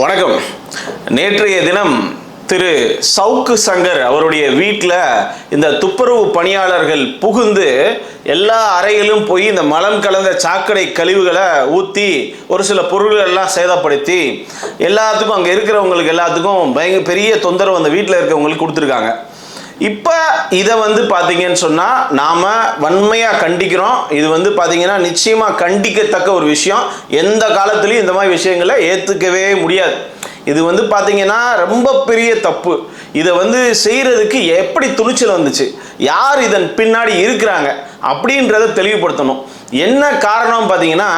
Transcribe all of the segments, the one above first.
வணக்கம். நேற்றைய தினம் திரு சவுக்கு சங்கர் அவருடைய வீட்டில் இந்த துப்புரவு பணியாளர்கள் புகுந்து எல்லா அறையிலும் போய் இந்த மலம் கலந்த சாக்கடை கழிவுகளை ஊற்றி ஒரு சில பொருள்கள் எல்லாம் சேதப்படுத்தி எல்லாத்துக்கும் அங்கே இருக்கிறவங்களுக்கு எல்லாத்துக்கும் பயங்கர பெரிய தொந்தரவு அந்த வீட்டில் இருக்கிறவங்களுக்கு கொடுத்துருக்காங்க. இப்போ இதை வந்து பார்த்தீங்கன்னு சொன்னால் நாம் வன்மையாக கண்டிக்கிறோம். இது வந்து பார்த்தீங்கன்னா நிச்சயமாக கண்டிக்கத்தக்க ஒரு விஷயம். எந்த காலத்துலையும் இந்த மாதிரி விஷயங்களை ஏற்றுக்கவே முடியாது. இது வந்து பார்த்தீங்கன்னா ரொம்ப பெரிய தப்பு. இதை வந்து செய்கிறதுக்கு எப்படி துணிச்சல் வந்துச்சு? யார் இதன் பின்னாடி இருக்கிறாங்க? அப்படின்றத தெளிவுபடுத்தணும். என்ன காரணம் பார்த்தீங்கன்னா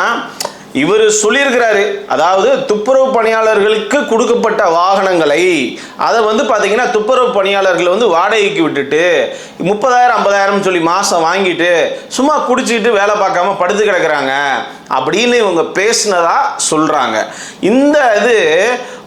இவர் சொல்லியிருக்கிறாரு அதாவது துப்புரவு பணியாளர்களுக்கு கொடுக்கப்பட்ட வாகனங்களை அதை வந்து பார்த்தீங்கன்னா துப்புரவு பணியாளர்கள் வந்து வாடகைக்கு விட்டுட்டு முப்பதாயிரம் ஐம்பதாயிரம் சொல்லி மாதம் வாங்கிட்டு சும்மா குடிச்சிக்கிட்டு வேலை பார்க்காம படுத்து கிடக்குறாங்க அப்படின்னு இவங்க பேசினதா சொல்கிறாங்க இந்த இது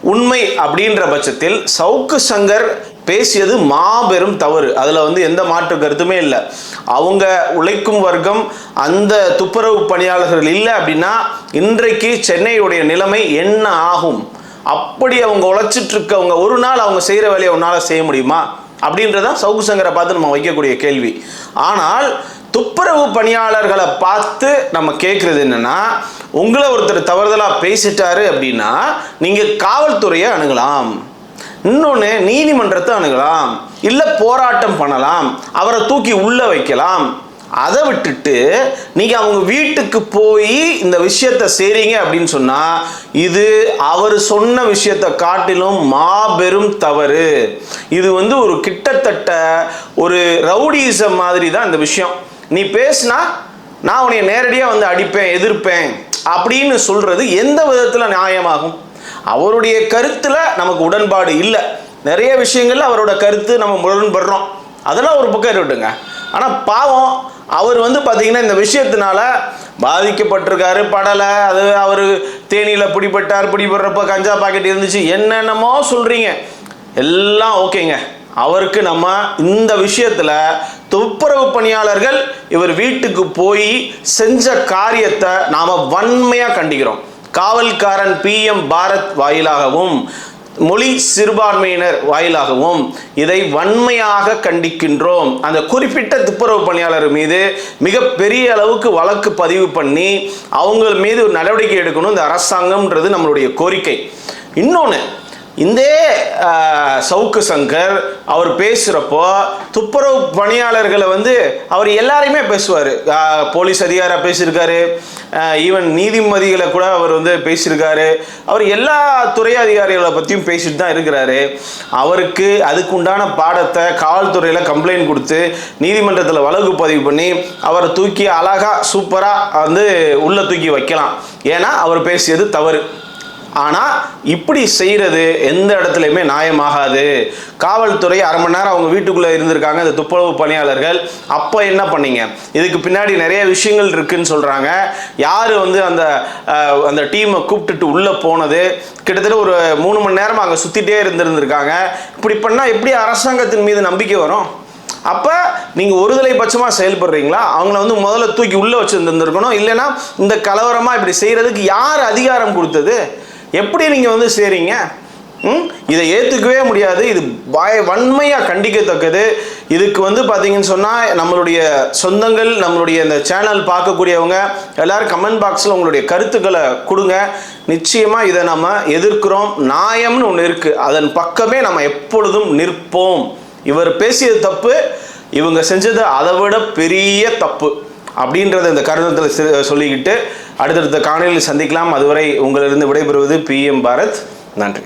உண்மை அப்படின்ற பட்சத்தில் சவுக்கு சங்கர் பேசியது மாபெரும் தவறு. அதில் வந்து எந்த மாற்று கருத்துமே இல்லை. அவங்க உழைக்கும் வர்க்கம் அந்த துப்புரவு பணியாளர்கள் இல்லை அப்படின்னா இன்றைக்கு சென்னையுடைய நிலைமை என்ன ஆகும்? அப்படி அவங்க உழைச்சிட்டு இருக்கவங்க ஒரு நாள் அவங்க செய்கிற வேலையை உன்னால் செய்ய முடியுமா? அப்படின்றதான் சவுக்கு சங்கரை பார்த்து நம்ம வைக்கக்கூடிய கேள்வி. ஆனால் துப்புரவு பணியாளர்களை பார்த்து நம்ம கேட்குறது என்னன்னா உங்களை ஒருத்தர் தவறுதலாக பேசிட்டாரு அப்படின்னா நீங்கள் காவல்துறையை அணுகலாம். இன்னொன்று நீதிமன்றத்தை அணுகலாம் இல்லை போராட்டம் பண்ணலாம் அவரை தூக்கி உள்ளே வைக்கலாம். அதை விட்டுட்டு நீங்கள் அவங்க வீட்டுக்கு போய் இந்த விஷயத்தை செய்கிறீங்க அப்படின்னு சொன்னால் இது அவர் சொன்ன விஷயத்தை காட்டிலும் மாபெரும் தவறு. இது வந்து ஒரு கிட்டத்தட்ட ஒரு ரவுடிசம் மாதிரி தான் இந்த விஷயம். நீ பேசுனா நான் உன்னை நேரடியாக வந்து அடிப்பேன் எதிர்ப்பேன் அப்படின்னு சொல்கிறது எந்த விதத்தில் நியாயமாகும்? அவருடைய கருத்தில் நமக்கு உடன்பாடு இல்லை. நிறைய விஷயங்கள்ல அவரோட கருத்து நம்ம முரண்படுறோம். அதெல்லாம் ஒரு பக்கம் இருக்கட்டுங்க ஆனால் பாவம் அவர் வந்து பார்த்தீங்கன்னா இந்த விஷயத்தினால பாதிக்கப்பட்டிருக்காரு படலை. அது அவர் தேனியில் பிடிபட்டார் பிடிபடுறப்ப கஞ்சா பாக்கெட் இருந்துச்சு. என்னென்னமோ சொல்கிறீங்க எல்லாம் ஓகேங்க. அவருக்கு நம்ம இந்த விஷயத்தில் துப்புரவு பணியாளர்கள் இவர் வீட்டுக்கு போய் செஞ்ச காரியத்தை நாம் வன்மையாக கண்டிக்கிறோம். காவல்காரன் பிஎம் பாரத் வாயிலாகவும் மொழி சிறுபான்மையினர் வாயிலாகவும் இதை வன்மையாக கண்டிக்கின்றோம். அந்த குறிப்பிட்ட துப்புரவு பணியாளர் மீது மிகப்பெரிய அளவுக்கு வழக்கு பதிவு பண்ணி அவங்க மீது ஒரு நடவடிக்கை எடுக்கணும். இந்த அரசாங்கம்ன்றது நம்மளுடைய கோரிக்கை. இன்னொன்று இந்த சவுக்கு சங்கர் அவர் பேசுகிறப்போ துப்புரவு பணியாளர்களை வந்து அவர் எல்லாரையுமே பேசுவார். போலீஸ் அதிகாரியாக பேசியிருக்காரு. ஈவன் நீதிமதிகளை கூட அவர் வந்து பேசியிருக்காரு. அவர் எல்லா துறை அதிகாரிகளை பற்றியும் பேசிட்டு தான் இருக்கிறாரு. அவருக்கு அதுக்குண்டான பாடத்தை காவல்துறையில் கம்ப்ளைண்ட் கொடுத்து நீதிமன்றத்தில் வழக்கு பதிவு பண்ணி அவரை தூக்கி அழகாக சூப்பராக வந்து உள்ளே தூக்கி வைக்கலாம். ஏன்னா அவர் பேசியது தவறு. ஆனால் இப்படி செய்கிறது எந்த இடத்துலையுமே நியாயமாகாது. காவல்துறை அரை மணி நேரம் அவங்க வீட்டுக்குள்ளே இருந்திருக்காங்க இந்த துப்புரவு பணியாளர்கள். அப்போ என்ன பண்ணீங்க? இதுக்கு பின்னாடி நிறைய விஷயங்கள் இருக்குன்னு சொல்கிறாங்க யார் வந்து அந்த அந்த டீமை கூப்பிட்டுட்டு உள்ளே போனது? கிட்டத்தட்ட ஒரு மூணு மணி நேரம் அங்கே சுற்றிட்டே இருந்திருந்திருக்காங்க. இப்படி பண்ணால் எப்படி அரசாங்கத்தின் மீது நம்பிக்கை வரும்? அப்போ நீங்கள் ஒருதலை பட்சமாக செயல்படுறீங்களா? அவங்கள வந்து முதல்ல தூக்கி உள்ளே வச்சுருந்துருக்கணும். இல்லைன்னா இந்த கலவரமாக இப்படி செய்கிறதுக்கு யார் அதிகாரம் கொடுத்தது? எப்படி நீங்கள் வந்து சேரீங்க? இதை ஏற்றுக்கவே முடியாது. இது பய வன்மையாக கண்டிக்கத்தக்கது. இதுக்கு வந்து பார்த்தீங்கன்னு சொன்னால் நம்மளுடைய சொந்தங்கள் நம்மளுடைய இந்த சேனல் பார்க்கக்கூடியவங்க எல்லோரும் கமெண்ட் பாக்ஸில் உங்களுடைய கருத்துக்களை கொடுங்க. நிச்சயமாக இதை நம்ம எதிர்க்கிறோம். நியாயம்னு ஒன்று இருக்குது அதன் பக்கமே நம்ம எப்பொழுதும் நிற்போம். இவர் பேசியது தப்பு. இவங்க செஞ்சது அதை விட பெரிய தப்பு. அப்படின்றத இந்த கருத்தத்தில் சொல்லிக்கிட்டு அடுத்தடுத்த காணொலியில் சந்திக்கலாம். அதுவரை உங்களிலிருந்து விடைபெறுவது பிஎம் பாரத். நன்றி.